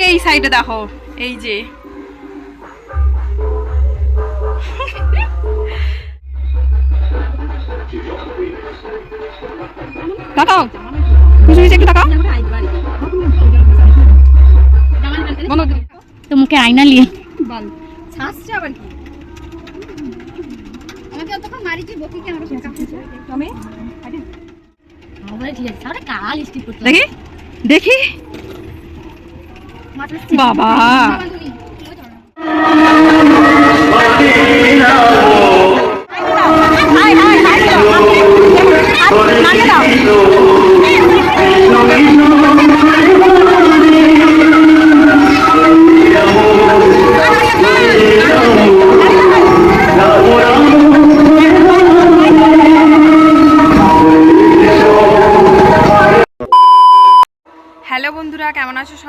থেকে এই সাইডে দেখো। এই যে। তাকাও। কিছু কিছু একটু তাকাও। বন্ধ করে দিই। তো মুখে আয়না নিয়ে। আবার কি? আমাকে অতক্ষণ মারিছি বকি কেন আমি? দেখি? বাবা হাই হাই হাই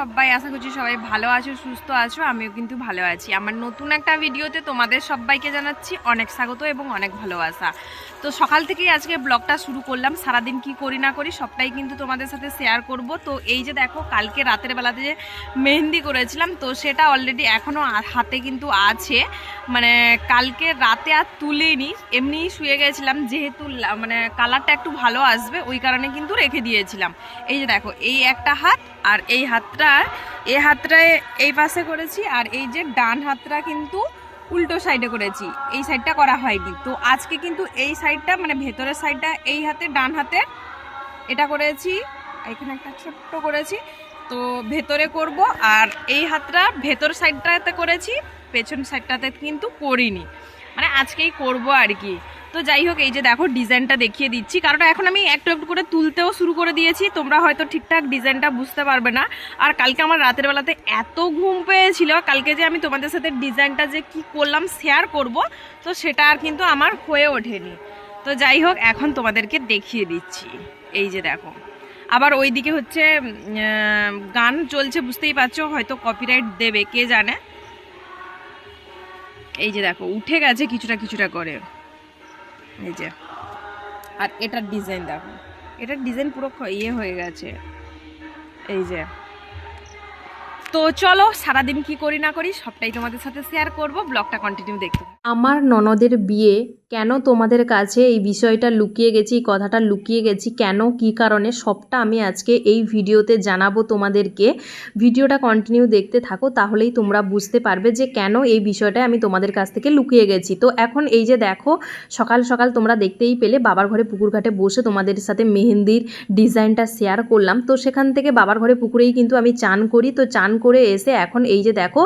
সবাই, আশা করছি সবাই ভালো আছো, সুস্থ আছো, আমিও কিন্তু ভালো আছি। আমার নতুন একটা ভিডিওতে তোমাদের সবাইকে জানাচ্ছি অনেক স্বাগত এবং অনেক ভালোবাসা। তো সকাল থেকেই আজকে ব্লগটা শুরু করলাম, সারাদিন কি করি না করি সবটাই কিন্তু তোমাদের সাথে শেয়ার করব। তো এই যে দেখো, কালকে রাতের বেলাতে যে মেহেন্দি করেছিলাম, তো সেটা অলরেডি এখনও হাতে কিন্তু আছে। মানে কালকে রাতে আর তুলিনি, এমনিই শুয়ে গেছিলাম, যেহেতু মানে কালারটা একটু ভালো আসবে, ওই কারণে কিন্তু রেখে দিয়েছিলাম। এই যে দেখো, এই একটা হাত আর এই হাতটা এই হাতটায় এই পাশে করেছি আর এই যে ডান হাতটা কিন্তু উল্টো সাইডে করেছি। এই সাইডটা করা হয়নি। তো আজকে কিন্তু এই সাইডটা মানে ভেতরের সাইডটা এই হাতে ডান হাতে এটা করেছি। এখানে একটা ছোট্ট করেছি। তো ভেতরে করব আর এই হাতটা ভেতর সাইডটাতে করেছি, পেছন সাইডটাতে কিন্তু করিনি। মানে আজকেই করব আর কি। তো যাই হোক, এই যে দেখো ডিজাইনটা দেখিয়ে দিচ্ছি। কারণ এখন আমি একটু একটু করে তুলতেও শুরু করে দিয়েছি। তোমরা হয়তো ঠিকঠাক ডিজাইনটা বুঝতে পারবে না। আর কালকে আমার রাতের বেলাতে এত ঘুম পেয়েছিল, কালকে যে আমি তোমাদের সাথে ডিজাইনটা যে কি করলাম শেয়ার করব, তো সেটা আর কিন্তু আমার হয়ে ওঠেনি। তো যাই হোক, এখন তোমাদেরকে দেখিয়ে দিচ্ছি। এই যে দেখো। আবার ওইদিকে হচ্ছে গান চলছে, বুঝতেই পারছ, হয়তো কপিরাইট দেবে, কে জানে? এই যে দেখো, উঠে গেছে কিছুটা কিছুটা করে। এই যে। আর এটার ডিজাইন দেখো। এটার ডিজাইন পুরো ইয়ে হয়ে গেছে। এই যে। তো চলো, সারাদিন কি করি না করি, সবটাই তোমাদের সাথে শেয়ার করব। ব্লগটা কন্টিনিউ দেখতে আমার ননদের বিয়ে কেন তোমাদের কাছে এই বিষয়টা লুকিয়ে গেছি, এই কথাটা লুকিয়ে গেছি, কেন, কি কারণে, সবটা আমি আজকে এই ভিডিওতে জানাব তোমাদেরকে। ভিডিওটা কন্টিনিউ দেখতে থাকো, তাহলেই তোমরা বুঝতে পারবে যে কেন এই বিষয়টা আমি তোমাদের কাছ থেকে লুকিয়ে গেছি। তো এখন এই যে দেখো, সকাল সকাল তোমরা দেখতেই পেলে, বাবার ঘরে পুকুর ঘাটে বসে তোমাদের সাথে মেহেন্দির ডিজাইনটা শেয়ার করলাম। তো সেখান থেকে বাবার ঘরে পুকুরেই কিন্তু আমি চান করি। তো চান করে এসে এখন এই যে দেখো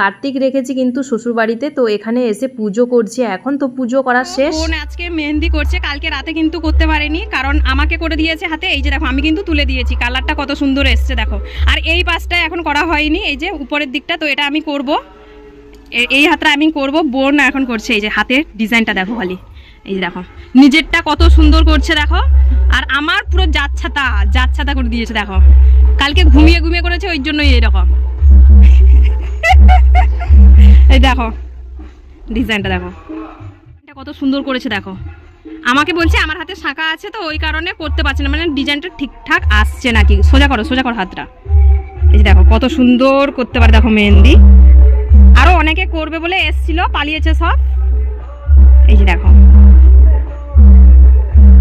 কার্তিক রেখেছি কিন্তু শ্বশুরবাড়িতে, তো এখানে এসে পুজো করছি এখন। তো পুজো করা শেষ। বোন আজকে মেহেন্দি করছে কালকে রাতে কিন্তু করতে পারেনি কারণ আমাকে করে দিয়েছে হাতে এই যে দেখো আমি কিন্তু তুলে দিয়েছি কালারটা কত সুন্দর এসছে দেখো। আর এই পাশটা এখন করা হয়নি এই যে উপরের দিকটা তো এটা আমি করব। এই হাতটা আমি করব বোন এখন করছে এই যে হাতের ডিজাইনটা দেখো খালি। এই যে দেখো নিজেরটা কত সুন্দর করছে দেখো। আর আমার পুরো যাচ্ছাতা যাচ্ছাতা করে দিয়েছে দেখো। কালকে ঘুমিয়ে ঘুমিয়ে করেছে ওই জন্যই এইরকম। এই দেখো ডিজাইনটা দেখো। কত সুন্দর করেছে দেখো। আমাকে বলছে আমার হাতে শাঁকা আছে তো ওই কারণে করতে পারছে না। মানে ডিজাইনটা ঠিকঠাক আসছে নাকি? সোজা করো সোজা করো হাতটা। এই যে দেখো কত সুন্দর করতে পারে দেখো মেহেন্দি। আরও অনেকে করবে বলে এসছিল পালিয়েছে সব। এই যে দেখো।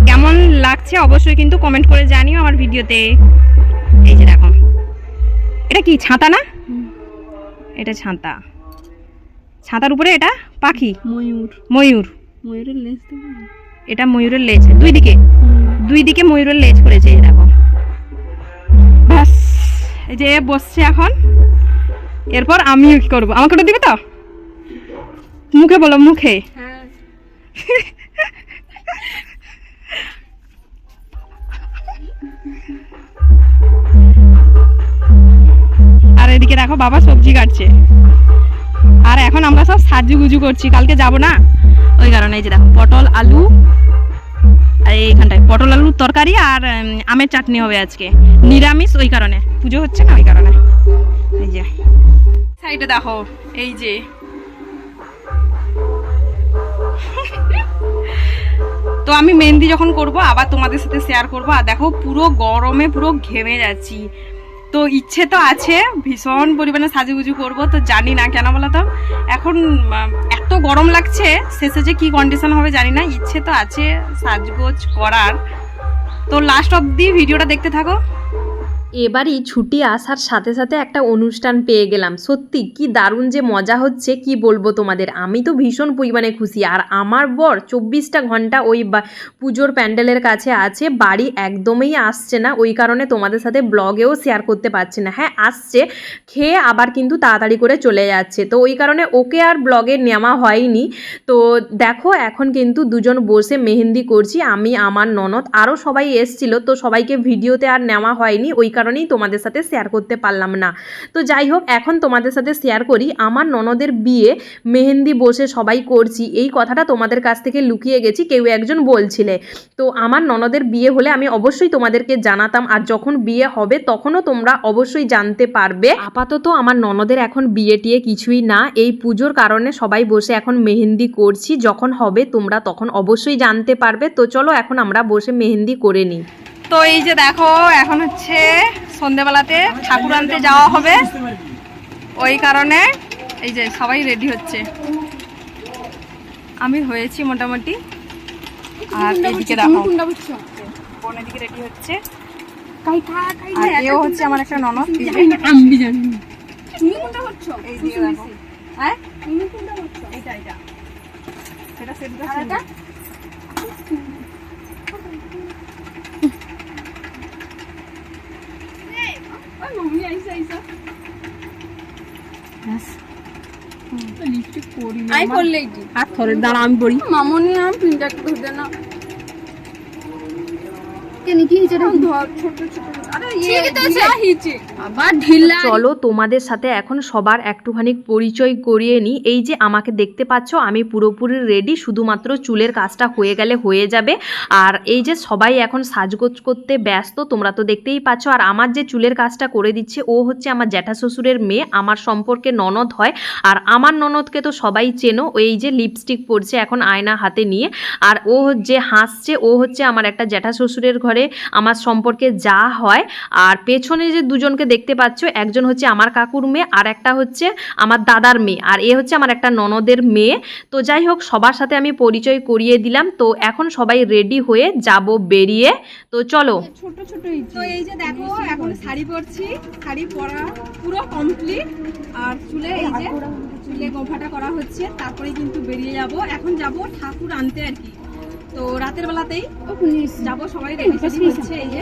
কেমন লাগছে অবশ্যই কিন্তু কমেন্ট করে জানিও আমার ভিডিওতে। এই যে দেখো। এটা কি ছাতা না? এটা ছাতা। ছাতার উপরে এটা পাখি? ময়ূর। ময়ূর। ময়ূরের লেজ এটা ময়ূরের লেজ। দুই দিকে দুই দিকে ময়ূরের লেজ করেছে এই দেখো। ব্যাস এই যে বসছে এখন। এরপর আমিও কি করব? আমাকে ওটা দিবে তো? মুখে বলো মুখে। হ্যাঁ। আর এদিকে দেখো বাবা সবজি কাটছে। আর এখন আমরা সব সাজু গুজু করছি। কালকে যাব না? ওই কারণে এই যে পটল, আলু, আর এইখানটায় পটল, আলুর তরকারি আর আমের চাটনি হবে আজকে। নিরামিষ ওই কারণে। পুজো হচ্ছে না ওই কারণে। এই যে। সাইডে দেখো, এই যে। তো আমি মেহেন্দি যখন করব, আবার তোমাদের সাথে শেয়ার করব। আর দেখো, পুরো গরমে পুরো ঘেমে যাচ্ছি। তো ইচ্ছে তো আছে, ভীষণ পরিমাণে সাজুগুজু করব, তো জানি না কেন বলো তো এখন এত গরম লাগছে, শেষে যে কি কন্ডিশন হবে জানি না, ইচ্ছে তো আছে সাজগোজ করার। তো লাস্ট অবধি ভিডিওটা দেখতে থাকো। এবারই ছুটি আসার সাথে সাথে একটা অনুষ্ঠান পেয়ে গেলাম। সত্যি, কি দারুণ যে মজা হচ্ছে, কি বলব তোমাদের? আমি তো ভীষণ পরিমাণে খুশি। আর আমার বর চব্বিশটা ঘণ্টা ওই পুজোর প্যান্ডেলের কাছে আছে, বাড়ি একদমই আসছে না। ওই কারণে তোমাদের সাথে ব্লগেও শেয়ার করতে পারছি না। হ্যাঁ আসছে, খেয়ে আবার কিন্তু তাড়াতাড়ি করে চলে যাচ্ছে। তো ওই কারণে ওকে আর ব্লগে নেওয়া হয়নি। তো দেখো, এখন কিন্তু দুজন বসে মেহেন্দি করছি, আমি, আমার ননদ আরও সবাই এসছিল, তো সবাইকে ভিডিওতে আর নেওয়া হয়নি। ওই কারণেই তোমাদের সাথে শেয়ার করতে পারলাম না। তো যাই হোক, এখন তোমাদের সাথে শেয়ার করি, আমার ননদের বিয়ে, মেহেন্দি বসে সবাই করছি, এই কথাটা তোমাদের কাছ থেকে লুকিয়ে গেছি, কেউ একজন বলছিলে। তো আমার ননদের বিয়ে হলে আমি অবশ্যই তোমাদেরকে জানাতাম, আর যখন বিয়ে হবে তখনও তোমরা অবশ্যই জানতে পারবে। আপাতত আমার ননদের এখন বিয়ে টিয়ে কিছুই না, এই পুজোর কারণে সবাই বসে এখন মেহেন্দি করছি, যখন হবে তোমরা তখন অবশ্যই জানতে পারবে। তো চলো এখন আমরা বসে মেহেন্দি করে নিই। তো এই যে দেখো এখন হচ্ছে সন্ধেবেলাতে ঠাকুর আনতে যাওয়া হবে। ওই কারণে এই যে সবাই রেডি হচ্ছে। আমি হয়েছি মোটামুটি। আর এদিকে দেখো। বোন এদিকে রেডি হচ্ছে। আর এও হচ্ছে আমার একটা ননদ আমি। এই দেখো। হ্যাঁ? সেটা সেটা সেটা আই করলে এইটি হাত ধরে দাঁড়া আমি পড়ি। মামনি আর পিনটা একটু ধরে না। কেন কি হিচে ধর ছোট ছোট। আরে ইয়ে চলো তোমাদের সাথে এখন সবার একটুখানি পরিচয় করিয়ে নিই এই যে আমাকে দেখতে পাচ্ছ আমি পুরোপুরি রেডি শুধুমাত্র চুলের কাজটা হয়ে গেলে হয়ে যাবে। আর এই যে সবাই এখন সাজগোজ করতে ব্যস্ত তোমরা তো দেখতেই পাচ্ছ। আর আমার যে চুলের কাজটা করে দিচ্ছে ও হচ্ছে আমার জ্যাঠা শ্বশুরের মেয়ে আমার সম্পর্কে ননদ হয়। আর আমার ননদকে তো সবাই চেনো এই যে লিপস্টিক পরছে এখন আয়না হাতে নিয়ে। আর ও যে হাসছে ও হচ্ছে আমার একটা জ্যাঠা শ্বশুরের ঘরে আমার সম্পর্কে যা হয়। আর পেছনে যে দুজনকে দেখতে পাচ্ছ একজন হচ্ছে আমার কাকুর মেয়ে আর একটা হচ্ছে আমার দাদার মেয়ে। আর এ হচ্ছে আমার একটা ননদের মেয়ে। তো যাই হোক সবার সাথে আমি পরিচয় করিয়ে দিলাম। তো এখন সবাই রেডি হয়ে যাব বেরিয়ে। তো চলো। ছোট ছোট তো এই যে দেখো এখন শাড়ি পরছি। শাড়ি পরা পুরো কমপ্লিট আর চুলে এই যে চুলে গোফাটা করা হচ্ছে। তারপরে কিন্তু বেরিয়ে যাব। এখন যাব ঠাকুর আনতে আর কি। তো রাতের বেলাতেই যাব সবাই রেডি হচ্ছে এই যে।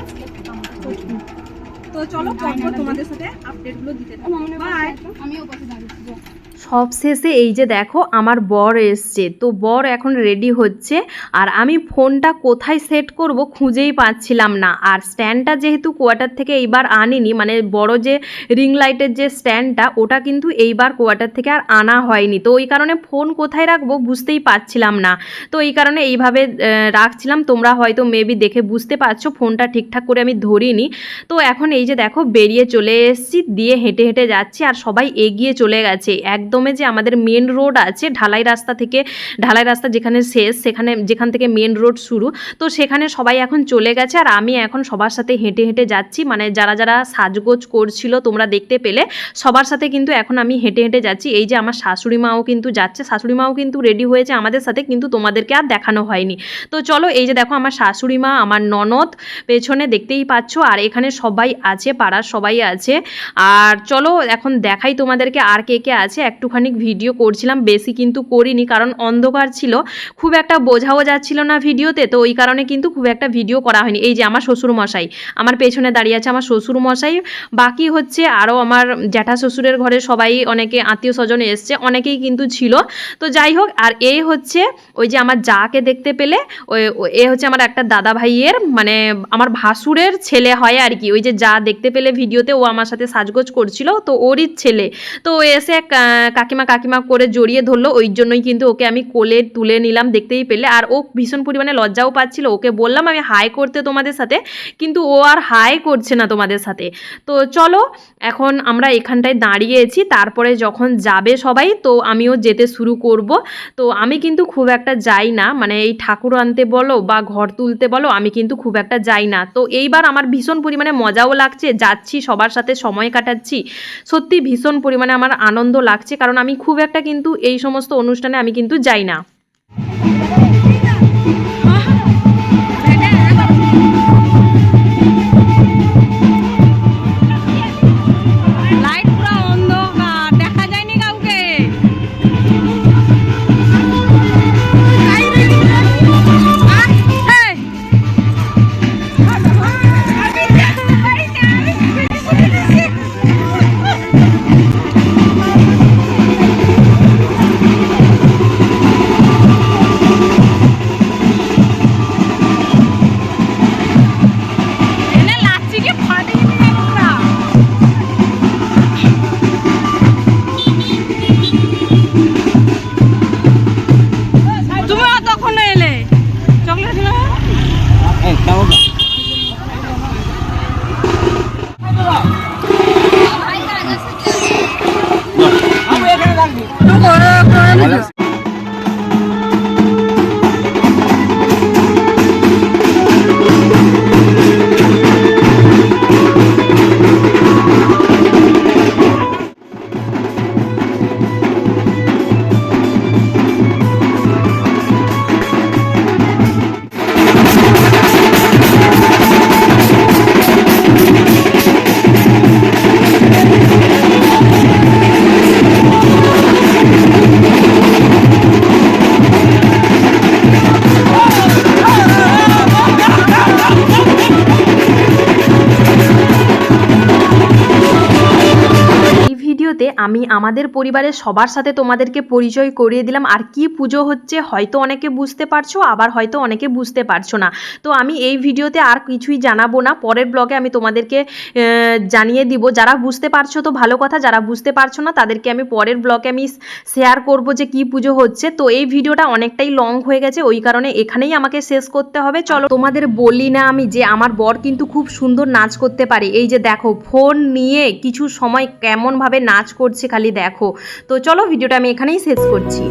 তো চলো তোমাদের সাথে আপডেটগুলো দিতে বাই আমিও পাশে দাঁড়িয়েছি সব শেষে এই যে দেখো আমার বর এসছে। তো বর এখন রেডি হচ্ছে আর আমি ফোনটা কোথায় সেট করব খুঁজেই পাচ্ছিলাম না। আর স্ট্যান্ডটা যেহেতু কোয়ার্টার থেকে এইবার আনিনি মানে বড় যে রিং লাইটের যে স্ট্যান্ডটা ওটা কিন্তু এইবার কোয়ার্টার থেকে আর আনা হয়নি। তো ওই কারণে ফোন কোথায় রাখব বুঝতেই পারছিলাম না। তো এই কারণে এইভাবে রাখছিলাম। তোমরা হয়তো মেবি দেখে বুঝতে পারছ ফোনটা ঠিকঠাক করে আমি ধরিনি। তো এখন এই যে দেখো বেরিয়ে চলে এসেছি, দিয়ে হেঁটে হেঁটে যাচ্ছি আর সবাই এগিয়ে চলে গেছে। একদমে যে আমাদের মেন রোড আছে, ঢালাই রাস্তা থেকে, ঢালাই রাস্তা যেখানে শেষ, সেখানে, যেখান থেকে মেন রোড শুরু, তো সেখানে সবাই এখন চলে গেছে আর আমি এখন সবার সাথে হেঁটে হেঁটে যাচ্ছি। মানে যারা যারা সাজগোজ করছিল, তোমরা দেখতে পেলে, সবার সাথে কিন্তু এখন আমি হেঁটে হেঁটে যাচ্ছি। এই যে আমার শাশুড়ি মাও কিন্তু যাচ্ছে, শাশুড়ি মাও কিন্তু রেডি হয়েছে আমাদের সাথে, কিন্তু তোমাদেরকে আর দেখানো হয়নি। তো চলো, এই যে দেখো আমার শাশুড়ি মা, আমার ননদ, পেছনে দেখতেই পাচ্ছ আর এখানে সবাই আছে, পাড়ার সবাই আছে। আর চলো, এখন দেখাই তোমাদেরকে আর কে কে আছে। একটুখানি ভিডিও করছিলাম, বেশি কিন্তু করিনি কারণ অন্ধকার ছিল, খুব একটা বোঝাও যাচ্ছিল না ভিডিওতে, তো ওই কারণে কিন্তু খুব একটা ভিডিও করা হয়নি। এই যে আমার শ্বশুর মশাই আমার পেছনে দাঁড়িয়ে আছে আমার শ্বশুর মশাই বাকি হচ্ছে আরও আমার জ্যাঠা শ্বশুরের ঘরে সবাই অনেকে আত্মীয় স্বজন এসছে, অনেকেই কিন্তু ছিল। তো যাই হোক, আর এই হচ্ছে ওই যে আমার যাকে দেখতে পেলে, ওই, এ হচ্ছে আমার একটা দাদা ভাইয়ের মানে আমার ভাসুরের ছেলে হয় আর কি। ওই যে যা দেখতে পেলে ভিডিওতে ও আমার সাথে সাজগোজ করছিল, তো ওরই ছেলে। তো এসে কাকিমা কাকিমা করে জড়িয়ে ধরলো, ওই জন্যই কিন্তু ওকে আমি কোলে তুলে নিলাম দেখতেই পেলে। আর ও ভীষণ পরিমাণে লজ্জাও পাচ্ছিল, ওকে বললাম আমি হাই করতে তোমাদের সাথে, কিন্তু ও আর হাই করছে না তোমাদের সাথে। তো চলো, এখন আমরা এখানটায় দাঁড়িয়েছি তারপরে যখন যাবে সবাই, তো আমিও যেতে শুরু করব। তো আমি কিন্তু খুব একটা যাই না মানে এই ঠাকুর আনতে বলো বা ঘর তুলতে বলো, আমি কিন্তু খুব একটা যাই না। তো এইবার আমার ভীষণ পরিমাণে মজাও লাগছে লাগছে, যাচ্ছি, সবার সাথে সময় কাটাচ্ছি। সত্যি ভীষণ পরিমাণে আমার আনন্দ লাগছে কারণ আমি খুব একটা কিন্তু এই সমস্ত অনুষ্ঠানে আমি কিন্তু যাই না। ভিডিওতে আমি আমাদের পরিবারের সবার সাথে তোমাদেরকে পরিচয় করিয়ে দিলাম। আর কি পুজো হচ্ছে হয়তো অনেকে বুঝতে পারছ, আবার হয়তো অনেকে বুঝতে পারছ না। তো আমি এই ভিডিওতে আর কিছুই জানাব না। পরের ব্লগে আমি তোমাদেরকে জানিয়ে দিব। যারা বুঝতে পারছ তো ভালো কথা, যারা বুঝতে পারছ না তাদেরকে আমি পরের ব্লগে আমি শেয়ার করব যে কি পুজো হচ্ছে। তো এই ভিডিওটা অনেকটাই লং হয়ে গেছে, ওই কারণে এখানেই আমাকে শেষ করতে হবে। চলো তোমাদের বলি না আমি যে আমার বর কিন্তু খুব সুন্দর নাচ করতে পারে। এই যে দেখো ফোন নিয়ে কিছু সময় কেমনভাবে নাচ করছে খালি দেখো। তো চলো ভিডিওটা আমি এখানেই শেষ করছি।